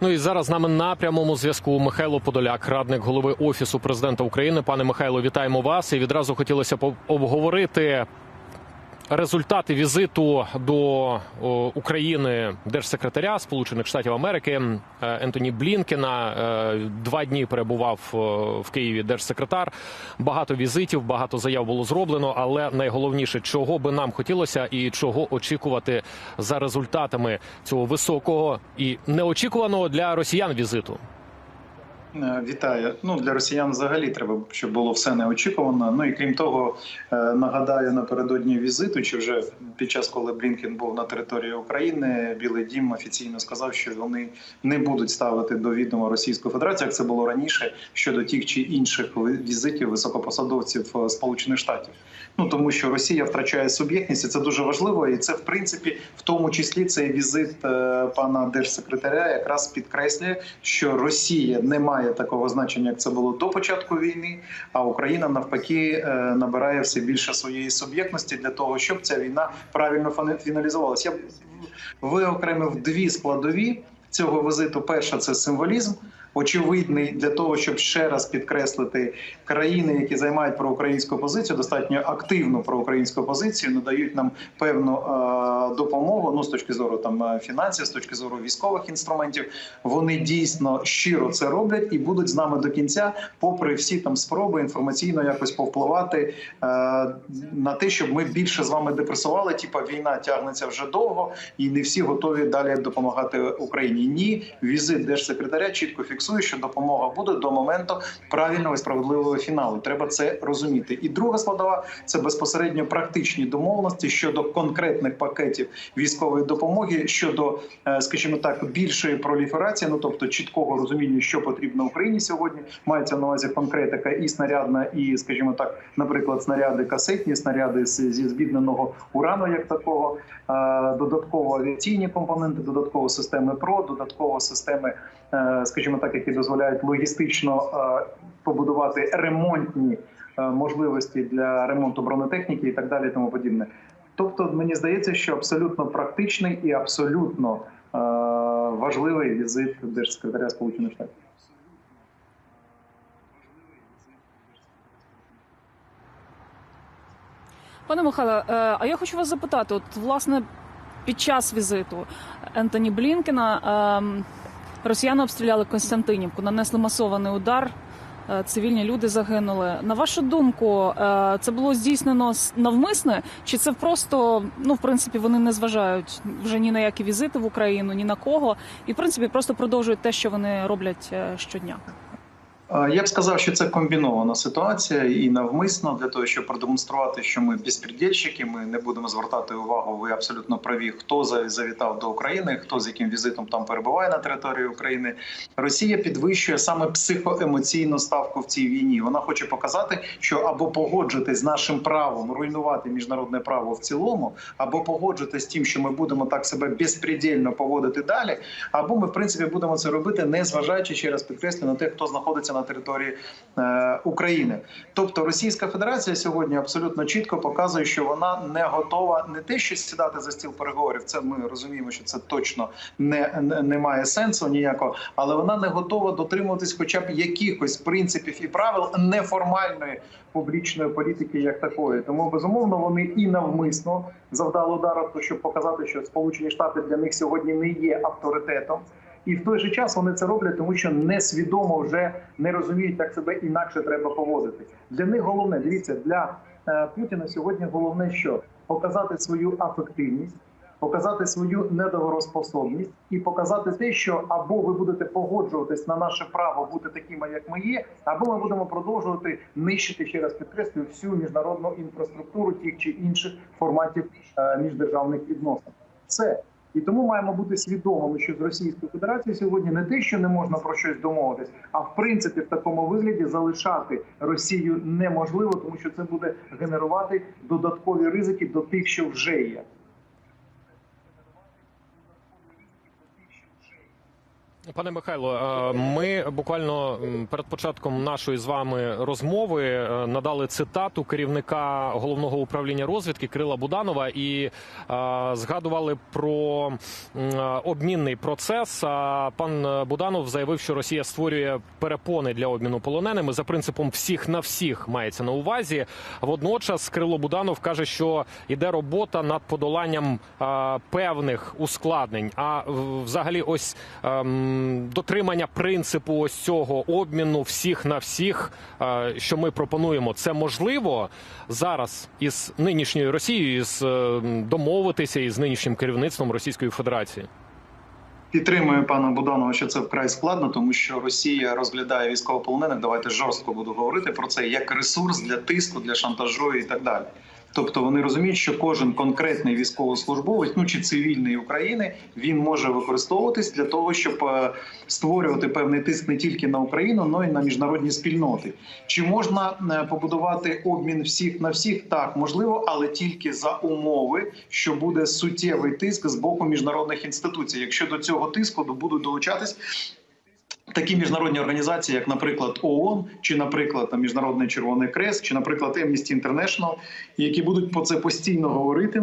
Ну і зараз з нами на прямому зв'язку Михайло Подоляк, радник голови офісу президента України. Пане Михайло, вітаємо вас. І відразу хотілося обговорити результати візиту до України держсекретаря Сполучених Штатів Америки е, Ентоні Блінкена. Е, Два дні перебував е, в Києві держсекретар. Багато візитів, багато заяв було зроблено. Але найголовніше, чого би нам хотілося і чого очікувати за результатами цього високого і неочікуваного для росіян візиту. Е, Вітаю. Ну для росіян взагалі треба, щоб було все неочікувано. Ну і крім того, е, нагадаю напередодні візиту, чи вже під час, коли Блінкен був на території України, Білий Дім офіційно сказав, що вони не будуть ставити до відома Російську Федерацію, як це було раніше щодо тих чи інших візитів високопосадовців е, Сполучених Штатів. Ну тому що Росія втрачає суб'єктність, і це дуже важливо, і це в принципі, в тому числі цей візит пана держсекретаря якраз підкреслює, що Росія не має такого значення, як це було до початку війни. А Україна навпаки е, набирає все більше своєї суб'єктності для того, щоб ця війна правильно фіналізувалася. Я виокремив дві складові цього візиту. Перша це символізм. Очевидний для того, щоб ще раз підкреслити країни, які займають проукраїнську позицію, достатньо активну проукраїнську позицію, надають нам певну е, допомогу. Ну з точки зору там е, фінансів, з точки зору військових інструментів. Вони дійсно щиро це роблять і будуть з нами до кінця, попри всі там спроби інформаційно якось повпливати е, на те, щоб ми більше з вами депресували. Типа війна тягнеться вже довго, і не всі готові далі допомагати Україні. Ні, візит держсекретаря чітко фіксує, що допомога буде до моменту правильного і справедливого фіналу. Треба це розуміти. І друга складова це безпосередньо практичні домовленості щодо конкретних пакетів військової допомоги, щодо, е, скажімо так, більшої проліферації, ну тобто чіткого розуміння, що потрібно Україні сьогодні. Мається на увазі конкретика і снарядна, і, скажімо так, наприклад, снаряди касетні, снаряди зі збідненого урану, як такого, е, додатково авіаційні компоненти, додатково системи ПРО, додатково системи, скажімо так, які дозволяють логістично е, побудувати ремонтні е, можливості для ремонту бронетехніки і так далі, і тому подібне. Тобто, мені здається, що абсолютно практичний і абсолютно е, важливий візит держсекретаря Сполучених Штатів. Пане Михайло, е, а я хочу вас запитати: от власне під час візиту Ентоні Блінкена ем, росіяни обстріляли Константинівку, нанесли масований удар. е, Цивільні люди загинули. На вашу думку, е, це було здійснено навмисне, чи це просто ну в принципі вони не зважають вже ні на які візити в Україну, ні на кого, і в принципі просто продовжують те, що вони роблять е, щодня? Я б сказав, що це комбінована ситуація і навмисно для того, щоб продемонструвати, що ми безпредельщики, ми не будемо звертати увагу. Ви абсолютно праві, хто за- завітав до України, хто з яким візитом там перебуває на території України. Росія підвищує саме психоемоційну ставку в цій війні. Вона хоче показати, що або погоджитись з нашим правом руйнувати міжнародне право в цілому, або погоджитись з тим, що ми будемо так себе безпредельно поводити далі, або ми в принципі будемо це робити, не зважаючи ще раз підкреслю на те, хто знаходиться на території е, України. Тобто Російська Федерація сьогодні абсолютно чітко показує, що вона не готова не те, що сідати за стіл переговорів. Це ми розуміємо, що це точно не, не, не має сенсу ніякого, але вона не готова дотримуватись, хоча б якихось принципів і правил неформальної публічної політики, як такої. Тому безумовно вони і навмисно завдали удару, щоб показати, що Сполучені Штати для них сьогодні не є авторитетом. І в той же час вони це роблять, тому що несвідомо вже не розуміють, як себе інакше треба поводити. Для них головне дивіться для е, Путіна сьогодні головне, що показати свою афективність, показати свою недоворозпособність і показати те, що або ви будете погоджуватись на наше право бути такими, як ми є, або ми будемо продовжувати нищити ще раз підкреслюю всю міжнародну інфраструктуру тих чи інших форматів е, міждержавних відносин. Це і тому маємо бути свідомими, що з Російською Федерацією сьогодні не те, що не можна про щось домовитись, а в принципі в такому вигляді залишати Росію неможливо, тому що це буде генерувати додаткові ризики до тих, що вже є. Пане Михайло, е, ми буквально перед початком нашої з вами розмови е, надали цитату керівника головного управління розвідки Крила Буданова і е, згадували про обмінний процес. Пан Буданов заявив, що Росія створює перепони для обміну полоненими за принципом всіх на всіх мається на увазі. Водночас Крило Буданов каже, що йде робота над подоланням певних ускладнень. А взагалі, ось ем, дотримання принципу ось цього обміну всіх на всіх, е, що ми пропонуємо, це можливо зараз із нинішньою Росією, із е, домовитися із нинішнім керівництвом Російської Федерації. Підтримую пана Буданова, що це вкрай складно, тому що Росія розглядає військовополонених. Давайте жорстко буду говорити про це як ресурс для тиску, для шантажу і так далі. Тобто вони розуміють, що кожен конкретний військовослужбовець, ну чи цивільний України, він може використовуватись для того, щоб е, створювати певний тиск не тільки на Україну, але й на міжнародні спільноти. Чи можна е, побудувати обмін всіх на всіх? Так можливо, але тільки за умови, що буде суттєвий тиск з боку міжнародних інституцій. Якщо до цього тиску будуть долучатись. Такі міжнародні організації, як, наприклад, ООН, чи, наприклад, Міжнародний Червоний Крест, чи, наприклад, Amnesty International, які будуть про це постійно говорити,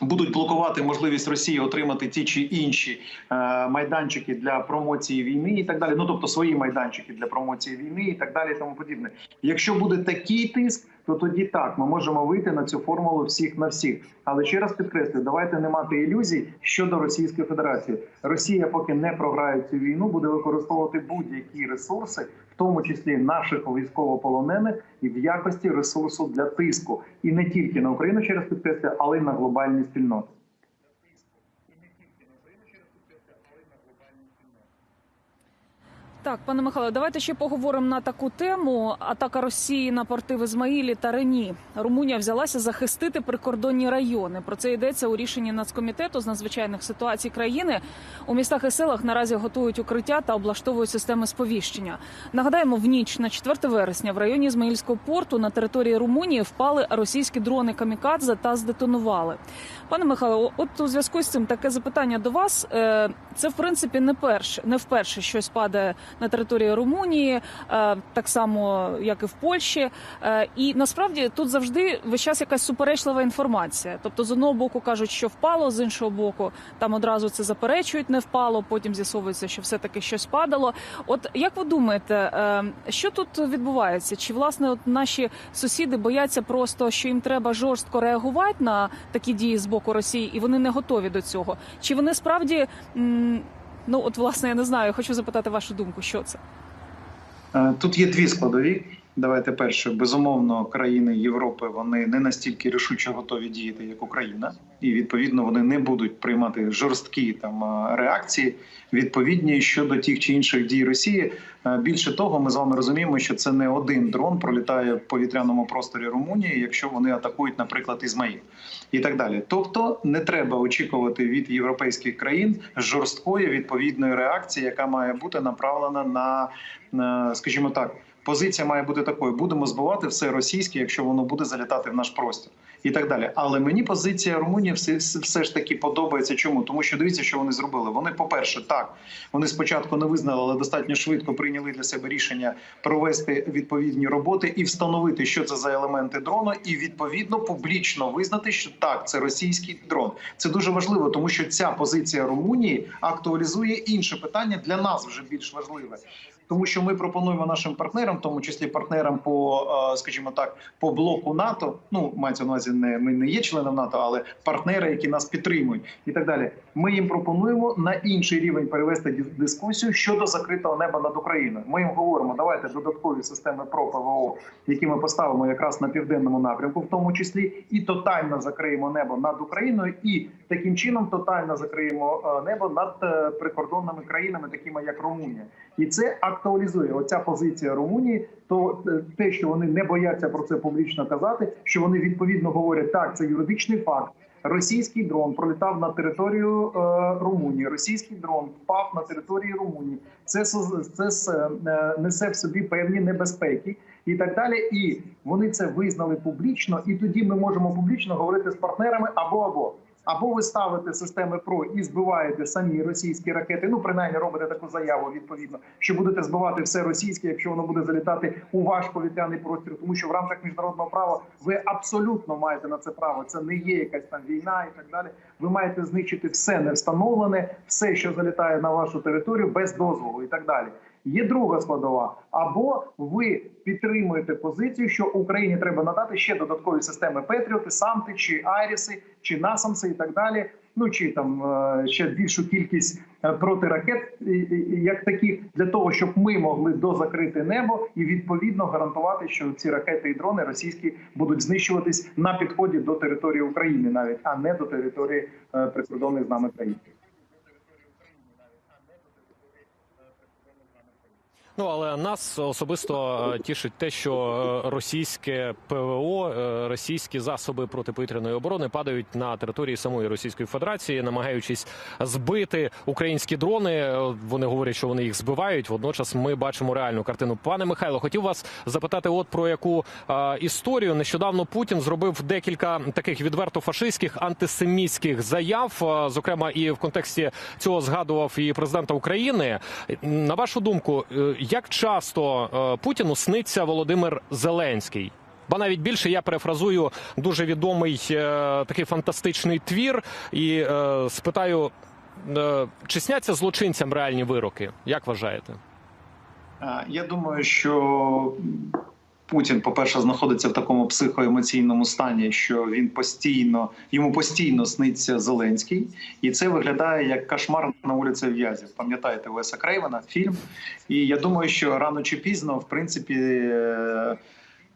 будуть блокувати можливість Росії отримати ті чи інші е, майданчики для промоції війни і так далі. Ну тобто свої майданчики для промоції війни і так далі. І тому подібне. Якщо буде такий тиск, то тоді так ми можемо вийти на цю формулу всіх на всіх. Але ще раз підкреслюю, давайте не мати ілюзій щодо Російської Федерації. Росія, поки не програє цю війну, буде використовувати будь-які ресурси, в тому числі наших військовополонених, і в якості ресурсу для тиску, і не тільки на Україну, ще раз підкреслюю, але й на глобальні спільноти. Так, пане Михайло, давайте ще поговоримо на таку тему. Атака Росії на порти в Ізмаїлі та Рені. Румунія взялася захистити прикордонні райони. Про це йдеться у рішенні нацкомітету з надзвичайних ситуацій країни. У містах і селах наразі готують укриття та облаштовують системи сповіщення. Нагадаємо, в ніч на 4 вересня в районі Ізмаїльського порту на території Румунії впали російські дрони камікадзе та здетонували. Пане Михайло, от у зв'язку з цим таке запитання до вас. Е, Це в принципі не перше, не вперше щось падає на території Румунії, е, так само як і в Польщі. Е, І насправді тут завжди весь час якась суперечлива інформація. Тобто, з одного боку кажуть, що впало, з іншого боку, там одразу це заперечують, не впало. Потім з'ясовується, що все таки щось падало. От як ви думаєте, е, що тут відбувається? Чи власне от наші сусіди бояться просто, що їм треба жорстко реагувати на такі дії з боку Росії, і вони не готові до цього? Чи вони справді ну от власне я не знаю, хочу запитати вашу думку, що це? Е, Тут є дві складові. Давайте перше, безумовно, країни Європи вони не настільки рішуче готові діяти, як Україна, і відповідно вони не будуть приймати жорсткі там реакції відповідні щодо тих чи інших дій Росії. Більше того, ми з вами розуміємо, що це не один дрон пролітає в повітряному просторі Румунії, якщо вони атакують, наприклад, Ізмаїл і так далі. Тобто не треба очікувати від європейських країн жорсткої відповідної реакції, яка має бути направлена на, на скажімо так. Позиція має бути такою: будемо збивати все російське, якщо воно буде залітати в наш простір, і так далі. Але мені позиція Румунії все, все ж таки подобається. Чому? Тому що дивіться, що вони зробили. Вони, по-перше, так вони спочатку не визнали, але достатньо швидко прийняли для себе рішення провести відповідні роботи і встановити, що це за елементи дрону, і відповідно публічно визнати, що так, це російський дрон. Це дуже важливо, тому що ця позиція Румунії актуалізує інше питання для нас вже більш важливе. Тому що ми пропонуємо нашим партнерам, тому числі партнерам по, е, скажімо так, по блоку НАТО. Ну мається на увазі, не ми не є членом НАТО, але партнери, які нас підтримують, і так далі. Ми їм пропонуємо на інший рівень перевести дискусію щодо закритого неба над Україною. Ми їм говоримо, давайте додаткові системи ПРО ПВО, які ми поставимо якраз на південному напрямку, в тому числі, і тотально закриємо небо над Україною, і таким чином тотально закриємо е, небо над е, прикордонними країнами, такими як Румунія. І це актуалізує оця позиція Румунії. То е, те, що вони не бояться про це публічно казати, що вони відповідно говорять, так це юридичний факт. Російський дрон пролітав на територію е, Румунії. Російський дрон впав на території Румунії. Це це е, несе в собі певні небезпеки і так далі. І вони це визнали публічно. І тоді ми можемо публічно говорити з партнерами або або Або ви ставите системи ПРО і збиваєте самі російські ракети. Ну принаймні робите таку заяву відповідно, що будете збивати все російське, якщо воно буде залітати у ваш повітряний простір, тому що в рамках міжнародного права ви абсолютно маєте на це право. Це не є якась там війна і так далі. Ви маєте знищити все не встановлене, все, що залітає на вашу територію, без дозволу і так далі. Є друга складова, або ви підтримуєте позицію, що Україні треба надати ще додаткові системи Петріоти, Самти чи Айріси, чи Насамси і так далі. Ну чи там е, ще більшу кількість е, протиракет, як таких, для того, щоб ми могли дозакрити небо і відповідно гарантувати, що ці ракети і дрони російські будуть знищуватись на підході до території України, навіть а не до території е, прикордонних з нами країн. Ну але нас особисто е, тішить те, що е, російське ПВО, е, російські засоби протиповітряної оборони падають на території самої Російської Федерації, намагаючись збити українські дрони. Вони говорять, що вони їх збивають. Водночас ми бачимо реальну картину. Пане Михайло, хотів вас запитати, от про яку е, історію нещодавно Путін зробив декілька таких відверто фашистських антисемітських заяв. Зокрема, і в контексті цього згадував і президента України. На вашу думку, як часто е, Путіну сниться Володимир Зеленський? Ба навіть більше я перефразую дуже відомий е, такий фантастичний твір і е, спитаю, чи сняться злочинцям реальні вироки? Як вважаєте? Я думаю, що Путін, по-перше, знаходиться в такому психоемоційному стані, що він постійно йому постійно сниться Зеленський, і це виглядає як кошмар на вулиці В'язів. Пам'ятаєте Веса Крейвена фільм? І я думаю, що рано чи пізно, в принципі. е,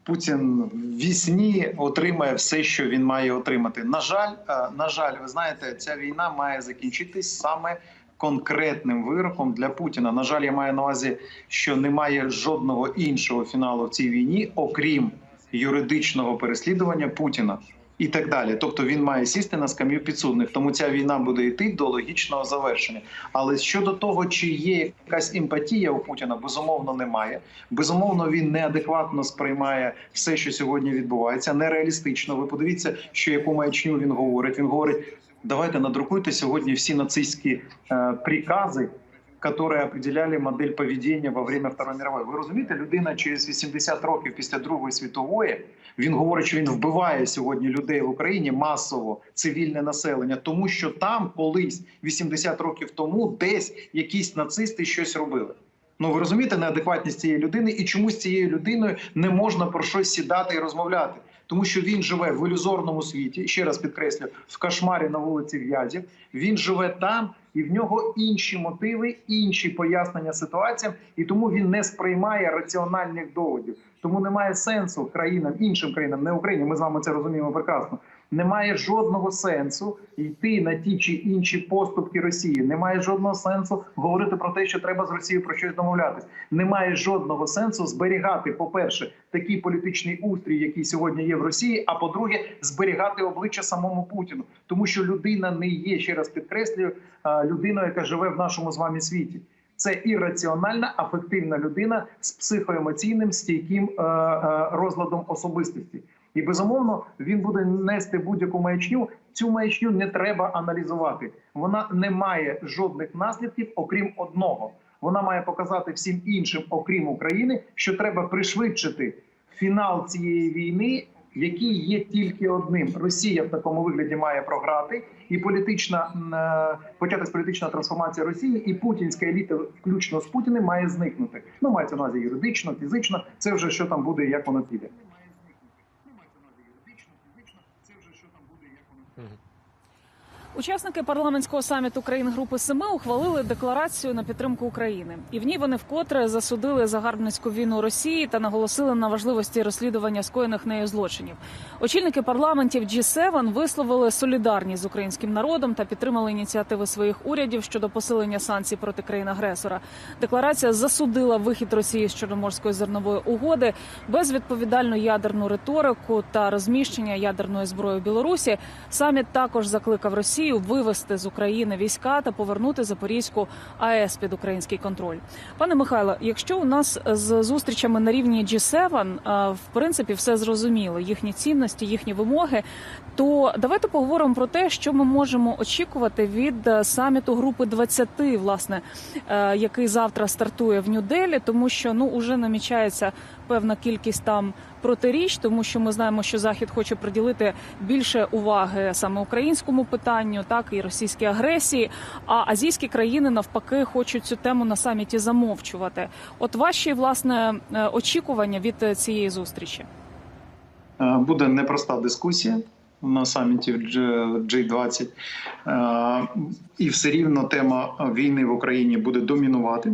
Путін в вісні отримає все, що він має отримати. На жаль, е, на жаль, ви знаєте, ця війна має закінчитись саме конкретним вироком для Путіна. На жаль, я маю на увазі, що немає жодного іншого фіналу в цій війні, окрім юридичного переслідування Путіна. І так далі, тобто він має сісти на скам'ю підсудних, тому ця війна буде йти до логічного завершення. Але щодо того, чи є якась емпатія у Путіна, безумовно немає. Безумовно, він неадекватно сприймає все, що сьогодні відбувається, нереалістично. Ви подивіться, що яку маячню він говорить. Він говорить: давайте надрукуйте сьогодні всі нацистські е, прикази. которые определяли модель поведения во время Второї мирової. Ви розумієте, людина через 80 років після Другої світової він говорить, що він вбиває сьогодні людей в Україні масово цивільне населення, тому що там колись 80 років тому десь якісь нацисти щось робили. Ну ви розумієте неадекватність цієї людини, і чому з цією людиною не можна про щось сідати і розмовляти? Тому що він живе в ілюзорному світі, ще раз підкреслю, в кошмарі на вулиці В'язів. Він живе там, і в нього інші мотиви, інші пояснення ситуаціям, і тому він не сприймає раціональних доводів. Тому немає сенсу країнам, іншим країнам, не Україні. Ми з вами це розуміємо прекрасно. Немає жодного сенсу йти на ті чи інші поступки Росії. Немає жодного сенсу говорити про те, що треба з Росією про щось домовлятись. Немає жодного сенсу зберігати, по-перше, такий політичний устрій, який сьогодні є в Росії. А по-друге, зберігати обличчя самому Путіну, тому що людина не є ще раз підкреслюю людиною, яка живе в нашому з вами світі. Це ірраціональна, афективна людина з психоемоційним стійким е, е, розладом особистості. І безумовно він буде нести будь-яку маячню. Цю маячню не треба аналізувати. Вона не має жодних наслідків, окрім одного. Вона має показати всім іншим, окрім України, що треба пришвидшити фінал цієї війни, який є тільки одним. Росія в такому вигляді має програти, і політична е, початись політична трансформація Росії, і путінська еліта, включно з Путіним, має зникнути. Ну мається на увазі юридично, фізично. Це вже що там буде, як воно піде. Учасники парламентського саміту країн Групи Семи ухвалили декларацію на підтримку України, і в ній вони вкотре засудили загарбницьку війну Росії та наголосили на важливості розслідування скоєних нею злочинів. Очільники парламентів G7 висловили солідарність з українським народом та підтримали ініціативи своїх урядів щодо посилення санкцій проти країн-агресора. Декларація засудила вихід Росії з Чорноморської зернової угоди, безвідповідальну ядерну риторику та розміщення ядерної зброї в Білорусі. Саміт також закликав Росію Росію, вивести з України війська та повернути Запорізьку АЕС під український контроль. Пане Михайло, якщо у нас з зустрічами на рівні G7, е, в принципі все зрозуміло, їхні цінності, їхні вимоги, то давайте поговоримо про те, що ми можемо очікувати від е, саміту групи 20, власне, е, який завтра стартує в Нью-Делі, тому що ну уже намічається певна кількість там протиріч, тому що ми знаємо, що захід хоче приділити більше уваги саме українському питанню, так і російській агресії. А азійські країни навпаки хочуть цю тему на саміті замовчувати. От ваші власне е, очікування від е, цієї зустрічі. Е, Буде непроста дискусія на саміті в G- G20. Е, І все рівно тема війни в Україні буде домінувати.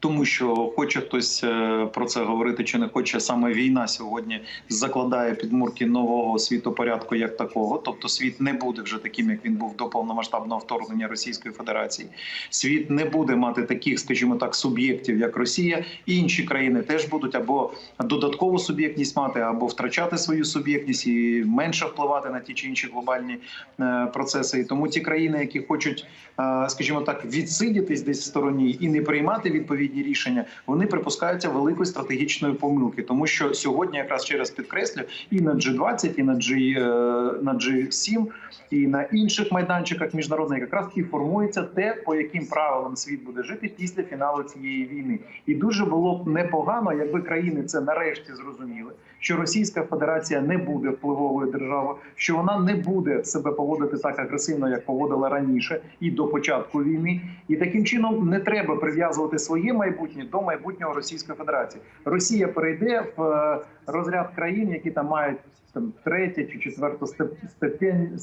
Тому що хоче хтось е, про це говорити чи не хоче, саме війна сьогодні закладає підмурки нового світопорядку як такого. Тобто світ не буде вже таким, як він був до повномасштабного вторгнення Російської Федерації. Світ не буде мати таких, скажімо так, суб'єктів, як Росія. Інші країни теж будуть або додаткову суб'єктність мати, або втрачати свою суб'єктність і менше впливати на ті чи інші глобальні е, процеси. І тому ті країни, які хочуть, е, скажімо так, відсидітись десь в стороні і не приймати відповідні рішення, вони припускаються великої стратегічної помилки, тому що сьогодні, якраз ще раз підкреслю, і на G20, і на G, е, на G7, і на інших майданчиках міжнародних якраз і формується те, по яким правилам світ буде жити після фіналу цієї війни. І дуже було б непогано, якби країни це нарешті зрозуміли, що Російська Федерація не буде впливовою державою, що вона не буде себе поводити так агресивно, як поводила раніше, і до початку війни. І таким чином не треба прив'язувати своє майбутнє до майбутнього Російської Федерації. Росія перейде в е, розряд країн, які там мають там третє чи четверту степ- степень,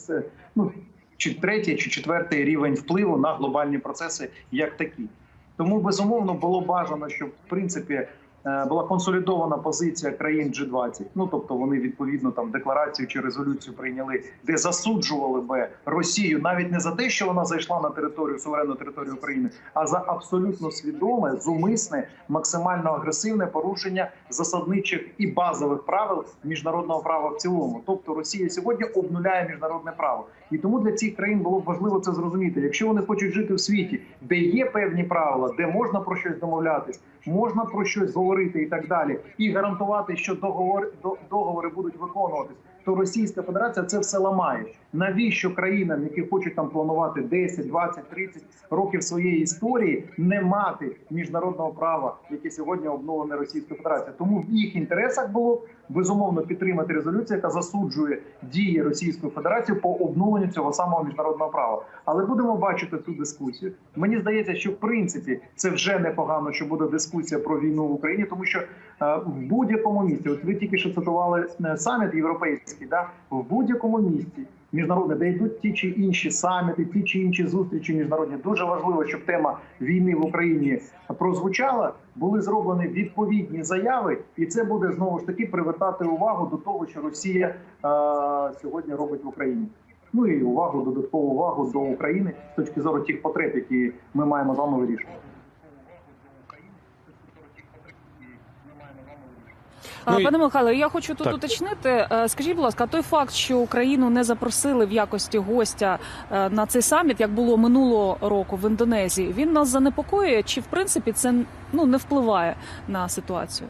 ну чи третій чи четвертий рівень впливу на глобальні процеси, як такі. Тому безумовно було бажано, щоб в принципі була консолідована позиція країн G20. Ну тобто вони відповідно там декларацію чи резолюцію прийняли, де засуджували би Росію навіть не за те, що вона зайшла на територію суверенну територію України, а за абсолютно свідоме, зумисне, максимально агресивне порушення засадничих і базових правил міжнародного права в цілому. Тобто Росія сьогодні обнуляє міжнародне право, і тому для цих країн було б важливо це зрозуміти. Якщо вони хочуть жити в світі, де є певні правила, де можна про щось домовлятись, можна про щось говорити і так далі, і гарантувати, що договори договори будуть виконуватись. То Російська Федерація це все ламає. Навіщо країнам, які хочуть там планувати 10, 20, 30 років своєї історії, не мати міжнародного права, яке сьогодні обновлене Російською Федерацією? Тому в їх інтересах було безумовно підтримати резолюцію, яка засуджує дії Російської Федерації по обновленню цього самого міжнародного права. Але будемо бачити цю дискусію. Мені здається, що в принципі це вже непогано, що буде дискусія про війну в Україні, тому що е, в будь-якому місці, от ви тільки що цитували е, саміт європейський, да в будь-якому місці. Міжнародне, де йдуть ті чи інші саміти, ті чи інші зустрічі міжнародні. Дуже важливо, щоб тема війни в Україні прозвучала. Були зроблені відповідні заяви, і це буде знову ж таки привертати увагу до того, що Росія е, сьогодні робить в Україні. Ну і увагу, додаткову увагу до України з точки зору тих потреб, які ми маємо з вами вирішувати. Ну і- Пане Михайло, я хочу тут Так. уточнити. Е, Скажіть, будь ласка, той факт, що Україну не запросили в якості гостя е, на цей саміт, як було минулого року в Індонезії, він нас занепокоює, чи в принципі це ну не впливає на ситуацію?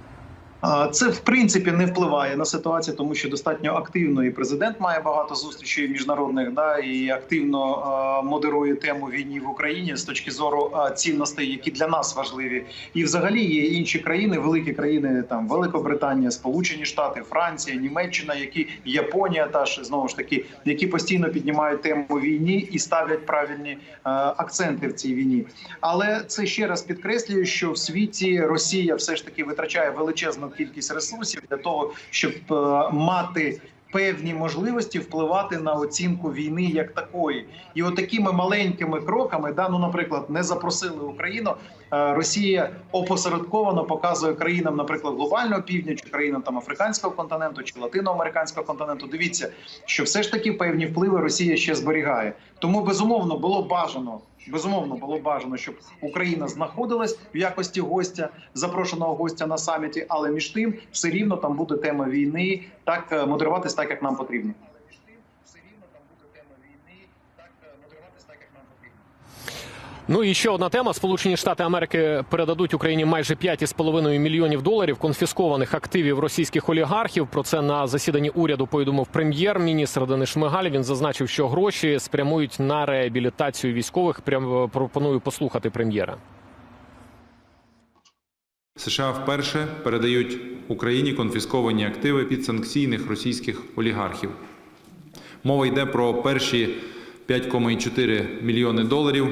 Це в принципі не впливає на ситуацію, тому що достатньо активно і президент має багато зустрічей міжнародних, да і активно модерує тему війні в Україні з точки зору цінностей, які для нас важливі. І взагалі є інші країни, великі країни, там Великобританія, Сполучені Штати, Франція, Німеччина, які Японія, та ж знову ж таки, які постійно піднімають тему війні і ставлять правильні акценти в цій війні. Але це ще раз підкреслює, що в світі Росія все ж таки витрачає величезну кількість ресурсів для того, щоб е, мати. Певні можливості впливати на оцінку війни як такої, і от такими маленькими кроками, да, ну, наприклад, не запросили Україну. е, Росія опосередковано показує країнам, наприклад, глобального півдня, чи країнам там африканського континенту чи латиноамериканського континенту. Дивіться, що все ж таки певні впливи Росія ще зберігає. Тому безумовно було бажано. Безумовно, було бажано, щоб Україна знаходилась в якості гостя, запрошеного гостя на саміті, але між тим все рівно там буде тема війни, так е, модеруватись так, як нам потрібно. Ну і ще одна тема: Сполучені Штати Америки передадуть Україні майже 5,5 мільйонів доларів конфіскованих активів російських олігархів. Про це на засіданні уряду повідомив прем'єр-міністр Денис Шмигаль. Він зазначив, що гроші спрямують на реабілітацію військових. Прям пропоную послухати прем'єра. США вперше передають Україні конфісковані активи підсанкційних російських олігархів. Мова йде про перші 5,4 мільйони доларів,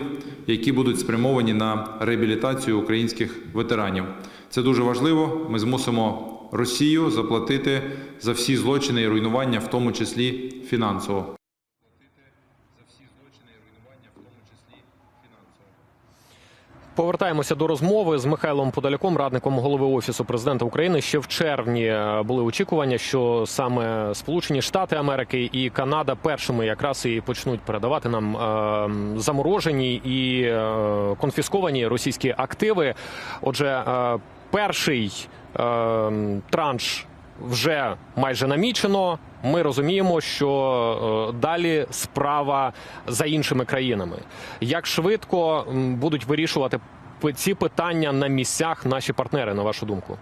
які будуть спрямовані на реабілітацію українських ветеранів. Це дуже важливо. Ми змусимо Росію заплатити за всі злочини і руйнування, в тому числі фінансово. Повертаємося до розмови з Михайлом Подоляком, радником голови офісу президента України. Ще в червні е, були очікування, що саме Сполучені Штати Америки і Канада першими якраз і почнуть передавати нам е, заморожені і е, конфісковані російські активи. Отже, е, перший е, транш вже майже намічено. Ми розуміємо, що е, далі справа за іншими країнами. Як швидко будуть вирішувати ці питання на місцях наші партнери, на вашу думку?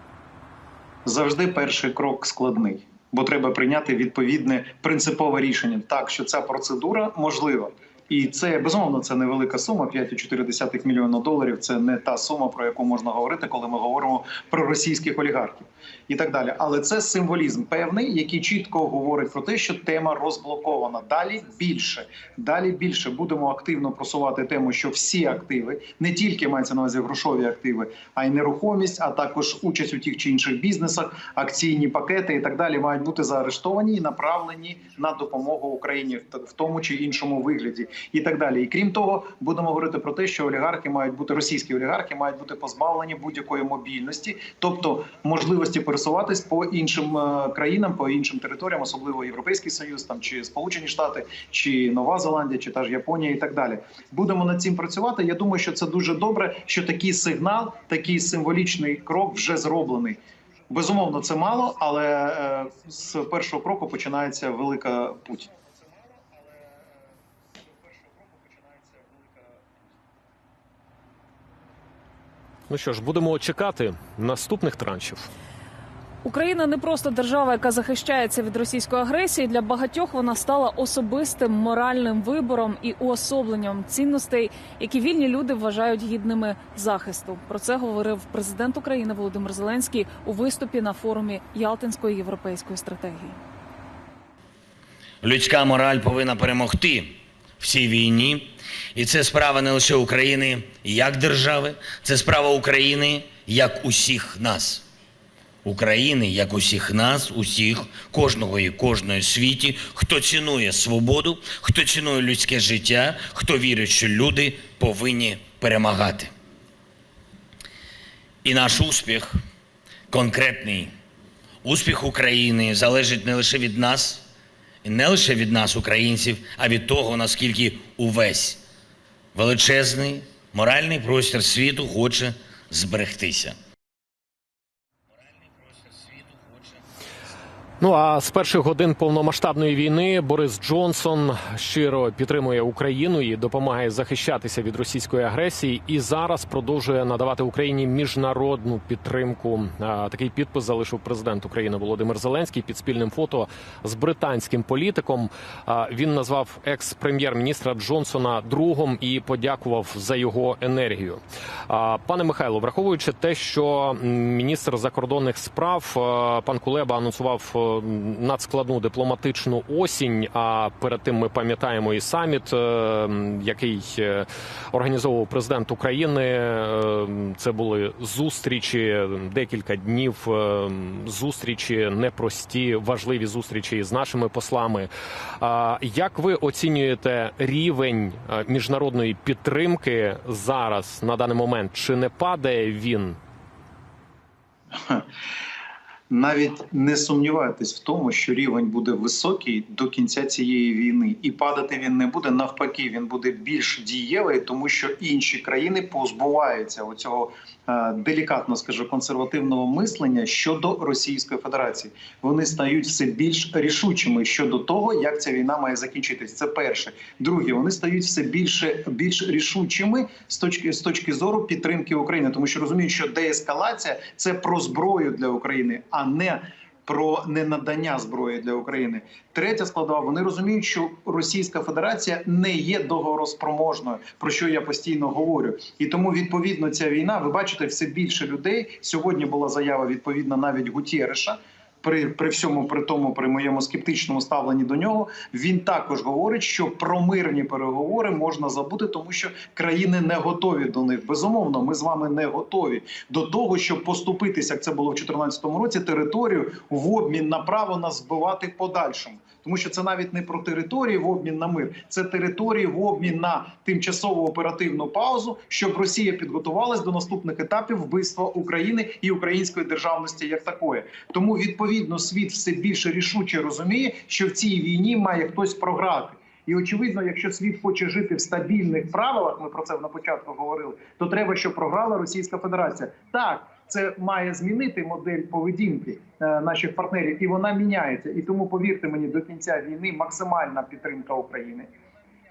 завжди перший крок складний, бо треба прийняти відповідне принципове рішення. Так, що ця процедура можлива. І це безумовно це невелика сума. 5,4 мільйона доларів. Це не та сума, про яку можна говорити, коли ми говоримо про російських олігархів і так далі. Але це символізм певний, який чітко говорить про те, що тема розблокована. Далі більше, далі більше будемо активно просувати тему, що всі активи, не тільки мається на увазі грошові активи, а й нерухомість, а також участь у тих чи інших бізнесах, акційні пакети і так далі, мають бути заарештовані і направлені на допомогу Україні в тому чи іншому вигляді, і так далі. І крім того, будемо говорити про те, що олігархи мають бути російські олігархи, мають бути позбавлені будь-якої мобільності, тобто можливості пересуватись по іншим е, країнам, по іншим територіям, особливо Європейський Союз, там чи Сполучені Штати, чи Нова Зеландія, чи та ж Японія, і так далі. Будемо над цим працювати. Я думаю, що це дуже добре, що такий сигнал, такий символічний крок вже зроблений. Безумовно, це мало, але е, з першого кроку починається велика путь. Ну що ж, будемо чекати наступних траншів. Україна не просто держава, яка захищається від російської агресії. Для багатьох вона стала особистим моральним вибором і уособленням цінностей, які вільні люди вважають гідними захисту. Про це говорив президент України Володимир Зеленський у виступі на форумі Ялтинської європейської стратегії. Людська мораль повинна перемогти в цій війні. І це справа не лише України як держави, це справа України як усіх нас. України як усіх нас, усіх, кожного і кожної світі, хто цінує свободу, хто цінує людське життя, хто вірить, що люди повинні перемагати. І наш успіх, конкретний успіх України залежить не лише від нас, не лише від нас, українців, а від того, наскільки увесь величезний моральний простір світу хоче зберегтися. Ну а з перших годин повномасштабної війни Борис Джонсон щиро підтримує Україну і допомагає захищатися від російської агресії. І зараз продовжує надавати Україні міжнародну підтримку. Такий підпис залишив президент України Володимир Зеленський під спільним фото з британським політиком. Він назвав екс-прем'єр-міністра Джонсона другом і подякував за його енергію. Пане Михайло, враховуючи те, що міністр закордонних справ пан Кулеба анонсував е, надскладну дипломатичну осінь. А перед тим ми пам'ятаємо і саміт, е, який е, організовував президент України. Е, Це були зустрічі декілька днів. Зустрічі непрості, важливі зустрічі з нашими послами. Як ви оцінюєте рівень міжнародної підтримки зараз на даний момент? Чи не падає він? навіть не сумнівайтесь в тому, що рівень буде високий до кінця цієї війни, і падати він не буде. Навпаки, він буде більш дієвий, тому що інші країни позбуваються оцього делікатно скажу консервативного мислення щодо Російської Федерації. Вони стають все більш рішучими щодо того, як ця війна має закінчитись. Це перше. Друге, вони стають все більше більш рішучими з точки з точки зору підтримки України, тому що розуміють, що деескалація це про зброю для України, а не про ненадання зброї для України. Третя складова. Вони розуміють, що Російська Федерація не є договороспроможною, про що я постійно говорю. І тому відповідно ця війна. Ви бачите, все більше людей сьогодні була заява відповідна навіть Гутєреша. При при всьому при тому, при моєму скептичному ставленні до нього, він також говорить, що про мирні переговори можна забути, тому що країни не готові до них. Безумовно, ми з вами не готові до того, щоб поступитися, як це було в 2014 році, територію в обмін на право нас збивати подальшому. Тому що це навіть не про території в обмін на мир, це території в обмін на тимчасову оперативну паузу, щоб Росія підготувалась до наступних етапів вбивства України і української державності як такої. Тому відповідно світ все більше рішуче розуміє, що в цій війні має хтось програти. І очевидно, якщо світ хоче жити в стабільних правилах, ми про це на початку говорили, то треба, щоб програла Російська Федерація. Так, це має змінити модель поведінки е, наших партнерів, і вона міняється. І тому повірте мені, до кінця війни максимальна підтримка України.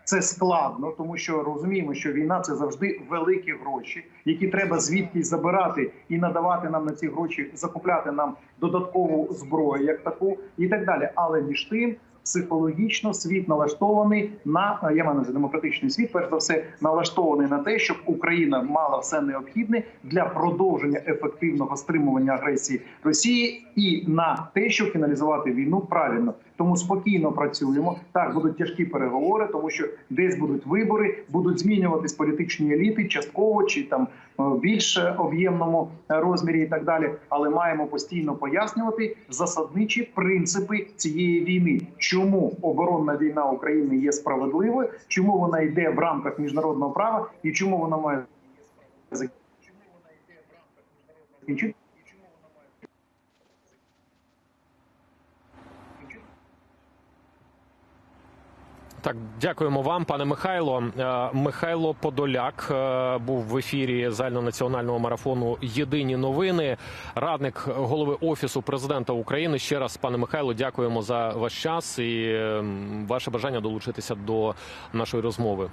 Це складно, тому що розуміємо, що війна це завжди великі гроші, які треба звідкись забирати і надавати нам на ці гроші, закупляти нам додаткову зброю, як таку, і так далі. Але між тим. Психологічно світ налаштований на я маю на демократичний світ, перш за все налаштований на те, щоб Україна мала все необхідне для продовження ефективного стримування агресії Росії і на те, щоб фіналізувати війну правильно. Тому спокійно працюємо. Так будуть тяжкі переговори, тому що десь будуть вибори, будуть змінюватись політичні еліти, частково чи там е, більш об'ємному е, розмірі, і так далі. Але маємо постійно пояснювати засадничі принципи цієї війни. Чому оборонна війна України є справедливою? Чому вона йде в рамках міжнародного права, і чому вона має закінчити? Так, дякуємо вам, пане Михайло. Е, Михайло Подоляк е, був в ефірі загальнонаціонального марафону Єдині новини, радник голови офісу президента України. Ще раз, пане Михайло, дякуємо за ваш час і ем, ваше бажання долучитися до нашої розмови.